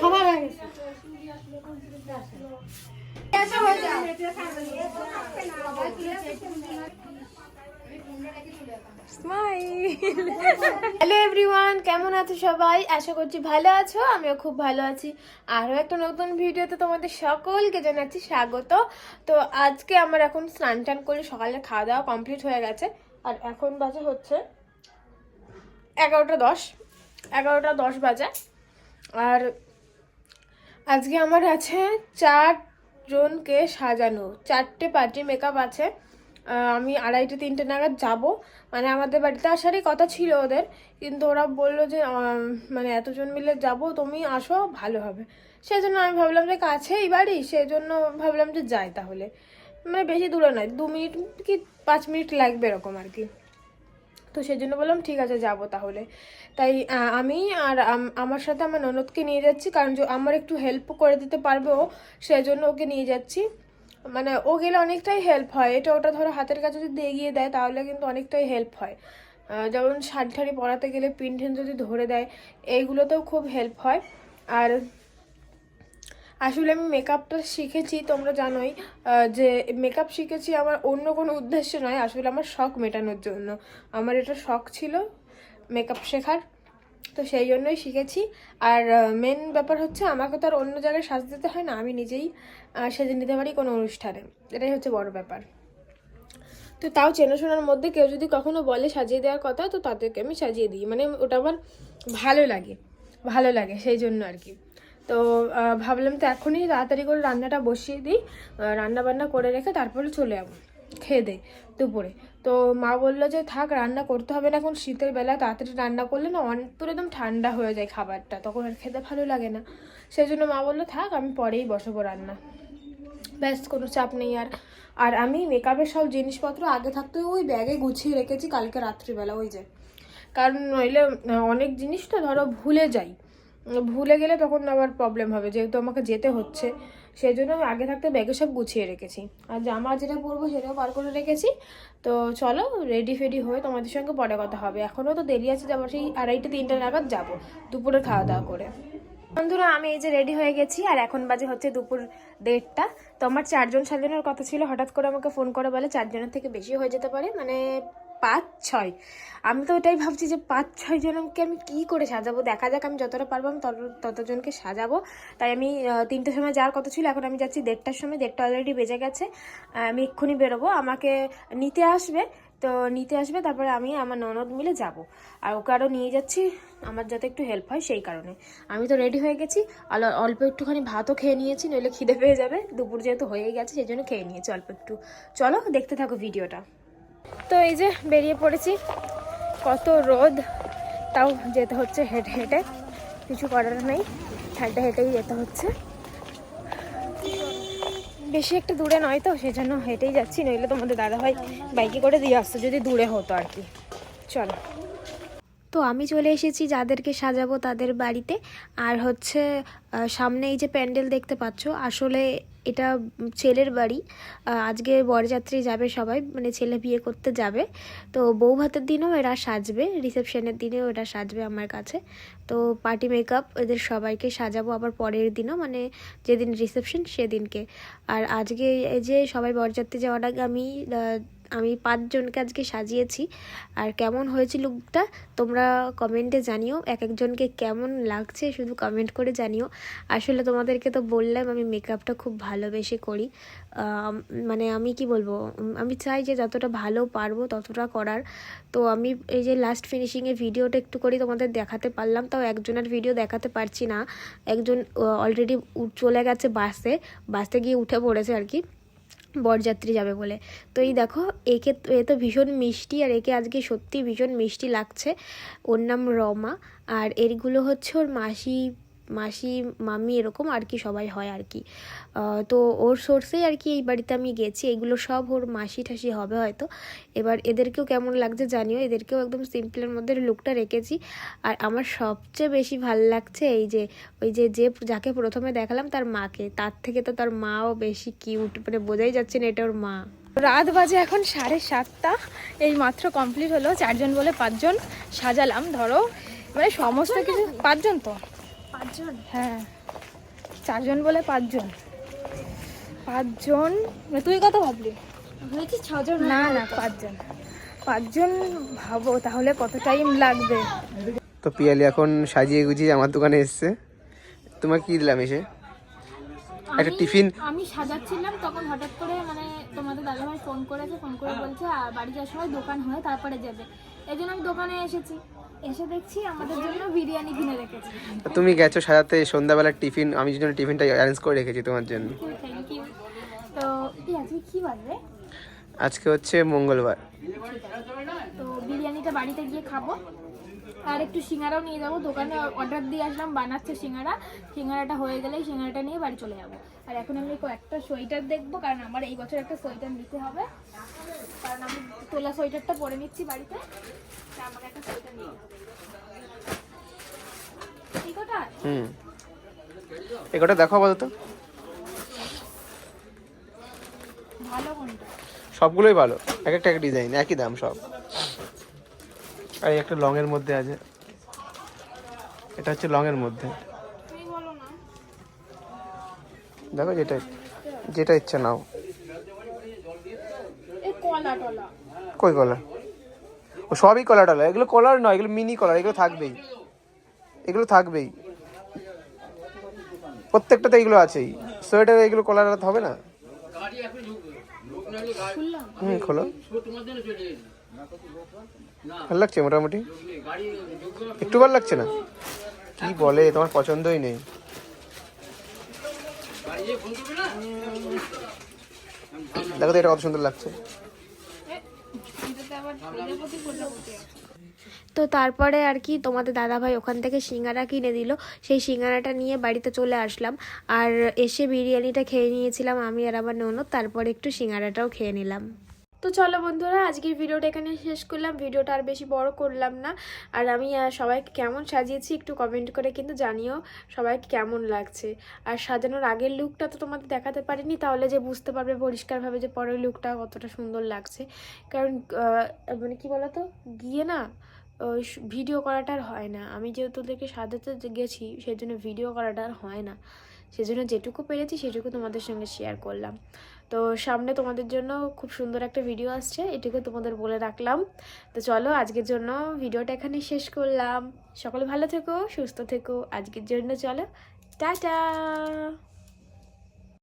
সবার আগে। Hello everyone কেমন আছো সবাই? আশা করছি ভালো আছো, আমিও খুব ভালো আছি। আরও একটা নতুন ভিডিওতে তোমাদের সকলকে জানাচ্ছি স্বাগত। তো আজকে আমার এখন স্নান টান করে সকালে খাওয়া দাওয়া কমপ্লিট হয়ে গেছে। আর এখন বাজে হচ্ছে এগারোটা দশ। এগারোটা দশ বাজে। আর আজকে আমার আছে চার জনকে সাজানো। চারটে পার্টি মেকআপ আছে। আমি আড়াইটে, তিনটে নাগাদ যাব। মানে আমাদের বাড়িতে আসারই কথা ছিল ওদের। কিন্তু ওরা বলল যে মানে এতজন মিলে যাব, তুমি আসো, ভালো হবে। সেই জন্য আমি ভাবলাম যে কাছেই বাড়ি সেই জন্য ভাবলাম যে যাই তাহলে। মানে বেশি দূরে নয়, দু মিনিট কি পাঁচ মিনিট লাগবে এরকম আর কি। তো সেই জন্য বললাম, ঠিক আছে, যাব তাহলে। তাই আমি আর আমার সাথে আমার ননদকে নিয়ে যাচ্ছি, কারণ আমার একটু হেল্প করে দিতে পারবে ও সেই জন্য ওকে নিয়ে যাচ্ছি। মানে ও গেলে অনেকটাই হেল্প হয়। এটা ওটা ধরো হাতের কাছে যদি এগিয়ে দেয়, তাহলে কিন্তু অনেকটাই হেল্প হয়। যেমন শাড়ি ঠাড়ি পরাতে গেলে পিন যদি ধরে দেয়, এইগুলোতেও খুব হেল্প হয়। আর আসলে আমি মেকআপটা শিখেছি, তোমরা জানোই যে মেকআপ শিখেছি আমার অন্য কোনো উদ্দেশ্য নয়, আসলে আমার শখ মেটানোর জন্য। আমার এটা শখ ছিল মেকআপ শেখার, তো সেই জন্যই শিখেছি। আর মেন ব্যাপার হচ্ছে আমাকে তো আর অন্য জায়গায় সাজ দিতে হয় না, আমি নিজেই সেজে নিতে পারি কোনো অনুষ্ঠানে। এটাই হচ্ছে বড় ব্যাপার। তো তাও চেনাশোনার মধ্যে কেউ যদি কখনো বলে সাজিয়ে দেওয়ার কথা, তো তাদেরকে আমি সাজিয়ে দিই। মানে ওটা আমার ভালো লাগে ভালো লাগে সেই জন্য আর কি। তো ভাবলাম তো এখনই তাড়াতাড়ি করে রান্নাটা বসিয়ে দিই। রান্না বান্না করে রেখে তারপরে চলে যাব, খেয়ে দেয় দুপুরে। তো মা বলল যে, থাক, রান্না করতে হবে না এখন, শীতের বেলা তাড়াতাড়ি রান্না করলে না অনেক পুরো একদম ঠান্ডা হয়ে যায় খাবারটা, তখন আর খেতে ভালো লাগে না। সেই জন্য মা বলল, থাক, আমি পরেই বসাবো রান্না। ব্যাস, কোনো চাপ নেই আর। আর আমি মেকআপের সব জিনিসপত্র আগে থাকতে ওই ব্যাগে গুছিয়ে রেখেছি কালকে রাত্রিবেলা, ওই যে। কারণ নইলে অনেক জিনিস তো ধরো ভুলে যাই। ভুলে গেলে তখন আবার প্রবলেম হবে, যেহেতু আমাকে যেতে হচ্ছে। সেই জন্য আমি আগে থাকতে ব্যাগে সব গুছিয়ে রেখেছি। আর জামা যেটা পরবো সেটাও বার করে রেখেছি। তো চলো রেডি ফেডি হয়ে তোমাদের সঙ্গে পরে কথা হবে। এখনও তো দেরি আছে যাব সেই আড়াইটে, তিনটে নাগাদ যাব দুপুরে খাওয়া দাওয়া করে। বন্ধুরা, আমি এই যে রেডি হয়ে গেছি, আর এখন বাজে হচ্ছে দুপুর দেড়টা। তো আমার চারজন, সাতজনের কথা ছিল, হঠাৎ করে আমাকে ফোন করে বলে চারজনের থেকে বেশি হয়ে যেতে পারে। মানে পাঁচ ছয় আমি তো ওটাই ভাবছি যে পাঁচ ছয় জনকে আমি কি করে সাজাবো? দেখা যাক আমি যতটা পারব আমি তত, ততজনকে সাজাবো। তাই আমি তিনটের সময় যাওয়ার কথা ছিল, এখন আমি যাচ্ছি দেড়টার সময়। দেড়টা অলরেডি বেজে গেছে। আমি এক্ষুনি বেরোবো। আমাকে নিতে আসবে। তো নিতে আসবে, তারপরে আমি আমার ননদ মিলে যাব। আর ওকে আরও নিয়ে যাচ্ছি, আমার যাতে একটু হেল্প হয় সেই কারণে। আমি তো রেডি হয়ে গেছি। আর অল্প একটুখানি ভাতও খেয়ে নিয়েছি, নইলে খিদে পেয়ে যাবে। দুপুর যেহেতু হয়ে গেছে, সেই জন্য খেয়ে নিয়েছি অল্প একটু। চলো, দেখতে থাকো ভিডিওটা। তো এই যে বেরিয়ে পড়েছি। কত রোদ, তাও যেতে হচ্ছে হেঁটে হেঁটে। কিছু করার নেই, হেঁটে হেঁটেই যেতে হচ্ছে। বেশি একটু দূরে নয় তো সেই জন্য হেঁটেই যাচ্ছি, নইলে তোমাদের দাদাভাই বাইকে করে দিয়ে আসতো, যদি দূরে হতো আর কি। চলো। তো আমি চলে এসেছি যাদেরকে সাজাবো তাদের বাড়িতে। আর হচ্ছে সামনে এই যে প্যান্ডেল দেখতে পাচ্ছ, আসলে এটা ছেলের বাড়ি। আজকে বরযাত্রী যাবে সবাই মানে ছেলে বিয়ে করতে যাবে। তো বউ ভাতের দিনও এরা সাজবে, রিসেপশনের দিনেও এরা সাজবে আমার কাছে। তো পার্টি মেকআপ এদের সবাইকে সাজাবো আবার পরের দিনও মানে যেদিন রিসেপশন সেদিনকে। আর আজকে এই যে সবাই বরযাত্রী যাওয়ার আগে আমি আমি পাঁচজনকে আজকে সাজিয়েছি। আর কেমন হয়েছে লুকটা তোমরা কমেন্টে জানিও। এক একজনকে কেমন লাগছে শুধু কমেন্ট করে জানিও। আসলে তোমাদেরকে তো বললাম, আমি মেকআপটা খুব ভালোবেসে করি। মানে আমি কি বলব? আমি চাই যে যতটা ভালো পারব ততটা করার। তো আমি এই যে লাস্ট ফিনিশিংয়ের ভিডিওটা একটু করে তোমাদের দেখাতে পারলাম। তাও একজনের ভিডিও দেখাতে পারছি না। একজন অলরেডি চলে গেছে বাসে বাসে গিয়ে উঠে পড়েছে আর কি। বরযাত্রী যাবে বলে। তো এই দেখো, একে এ তো ভীষণ মিষ্টি আর একে আজকে সত্যি ভীষণ মিষ্টি লাগছে। ওর নাম রমা আর এরগুলো হচ্ছে ওর মাসি মাসি মামি এরকম আর কি সবাই হয় আর কি। তো ওর সোর্সেই আর কি এই বাড়িতে আমি গেছি। এগুলো সব ওর মাসি ঠাসি হবে হয়তো। এবার এদেরকেও কেমন লাগছে জানিও। এদেরকেও একদম সিম্পলের মধ্যে লুকটা রেখেছি। আর আমার সবচেয়ে বেশি ভালো লাগছে এই যে ওই যে যে যাকে প্রথমে দেখালাম তার মাকে। তার থেকে তো তার মাও বেশি কিউট মানে বোঝাই যাচ্ছে না এটা ওর মা। রাত বাজে এখন সাড়ে সাতটা। এই মাত্র কমপ্লিট হলো। চারজন বলে পাঁচজন সাজালাম ধরো। মানে সমস্ত কিছু পাঁচজন তো? পাঁচজন? হ্যাঁ। চারজন বলে পাঁচজন। পাঁচজন মানে তুই কত ভাবলি? হয়েছে ছজন না না পাঁচজন। পাঁচজন ভাবো তাহলে কত টাইম লাগবে? তো পিয়ালি এখন সাজিয়ে গুজিয়ে আমার দোকানে এসছে। তোমার কি দিলাম এসে? একটা টিফিন। আমি সাজাচ্ছিলাম তখন হঠাৎ করে মানে তোমাদের দাদাভাই ফোন করেছে ফোন করে বলছে "আ, বাড়ি যাওয়ার সময় দোকান হয়ে তারপরে যাবে। এই জন্য আমি দোকানে এসেছি। এসে দেখছি আমাদের জন্য বিরিয়ানি কিনে রেখেছি। তুমি গেছো সাজাতে সন্ধ্যাবেলার টিফিন আমি জন্য টিফিনটা অ্যারেঞ্জ করে রেখেছি তোমার জন্য। থ্যাংক ইউ তো এই আজকে কি বাজবে? আজকে হচ্ছে মঙ্গলবার। তো বিরিয়ানিটা বাড়িতে গিয়ে খাব। আর একটু সিঙ্গারাও নিয়ে যাব। দোকানে অর্ডার দিয়ে আসলাম বানাচ্ছে সিঙ্গারা। সিঙ্গারাটা হয়ে গেলেই সিঙ্গারাটা নিয়ে বাড়ি চলে যাব। আর এখন আমি কয়েকটা সোয়েটার দেখব কারণ আমার এই বছর একটা সোয়েটার নিতে হবে। কারণ আমি তোলা সোয়েটারটা পরে নিচ্ছি বাড়িতে। আমাকে একটা সোয়েটার নিয়ে হুম। দেখো আপাতত। ভালো কোনটা? সবগুলোই ভালো। এক একটা এক ডিজাইন একই দাম সব। আর এই একটা লং এর মধ্যে আছে। এটা হচ্ছে লং এর মধ্যে। তুমি বলো না দেখো যেটা যেটা ইচ্ছা নাও। এই কলা টলা। কই কলার ও সবই কলা টলা। এগুলো কলার নয় এগুলো মিনি কলার এগুলো থাকবেই। এগুলো থাকবেই। প্রত্যেকটাতে এগুলো আছেই। সোয়েটার এগুলো কলার হবে না? হুম খোলো। ভালো লাগছে মোটামুটি? একটু ভালো লাগছে না? কি বলে, তোমার পছন্দই নেই। দেখো তো এটা কত সুন্দর লাগছে। তো তারপরে আর কি, তোমাদের দাদাভাই ওখান থেকে সিঙ্গারা কিনে দিল। সেই সিঙ্গারাটা নিয়ে বাড়িতে চলে আসলাম। আর এসে বিরিয়ানিটা খেয়ে নিয়েছিলাম আমি আর আমার ননদ, তারপরে একটু সিঙ্গারাটাও খেয়ে নিলাম। তো চলো বন্ধুরা, আজকের ভিডিওটা এখানে শেষ করলাম। ভিডিওটা আর বেশি বড় করলাম না। আর আমি সবাইকে কেমন সাজিয়েছি একটু কমেন্ট করে কিন্তু জানিও সবাইকে কেমন লাগছে। আর সাজানোর আগের লুকটা তো তোমাদের দেখাতে পারিনি, তাহলে যে বুঝতে পারবে পরিষ্কারভাবে যে পরের লুকটা কতটা সুন্দর লাগছে। কারণ মানে কি বলতো, গিয়ে না ভিডিও করাটা আর হয় না। আমি যেহেতু ওদেরকে সাজাতে গেছি সেই জন্য ভিডিও করাটা আর হয় না। সেজন্য যেটুকু পেরেছি, সেটুকু তোমাদের সঙ্গে শেয়ার করলাম। তো সামনে তোমাদের জন্য খুব সুন্দর একটা ভিডিও আসছে, এটুকু তোমাদের বলে রাখলাম। তো চলো, আজকের জন্য ভিডিওটা এখানে শেষ করলাম। সকলে ভালো থেকো, সুস্থ থেকো। আজকের জন্য চলো, টাটা!